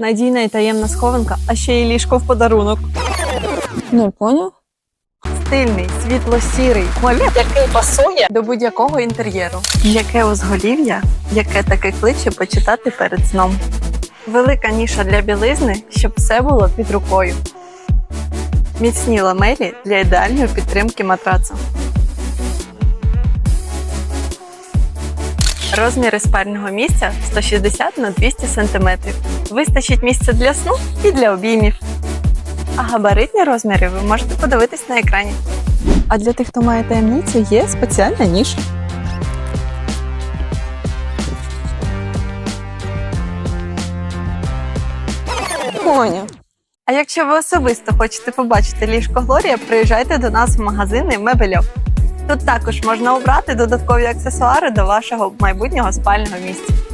Надійна і таємна схованка, а ще й ліжко в подарунок. Не поняв? Стильний, світло-сірий, малюк, який пасує до будь-якого інтер'єру. Яке узголів'я, яке таке кличе почитати перед сном. Велика ніша для білизни, щоб все було під рукою. Міцні ламелі для ідеальної підтримки матрацу. Розміри спального місця 160 на 200 см. Вистачить місця для сну і для обіймів. А габаритні розміри ви можете подивитись на екрані. А для тих, хто має таємницю, є спеціальна ніша. Поняв. А якщо ви особисто хочете побачити ліжко Глорія, приїжджайте до нас в магазини Мебельок. Тут також можна обрати додаткові аксесуари до вашого майбутнього спального місця.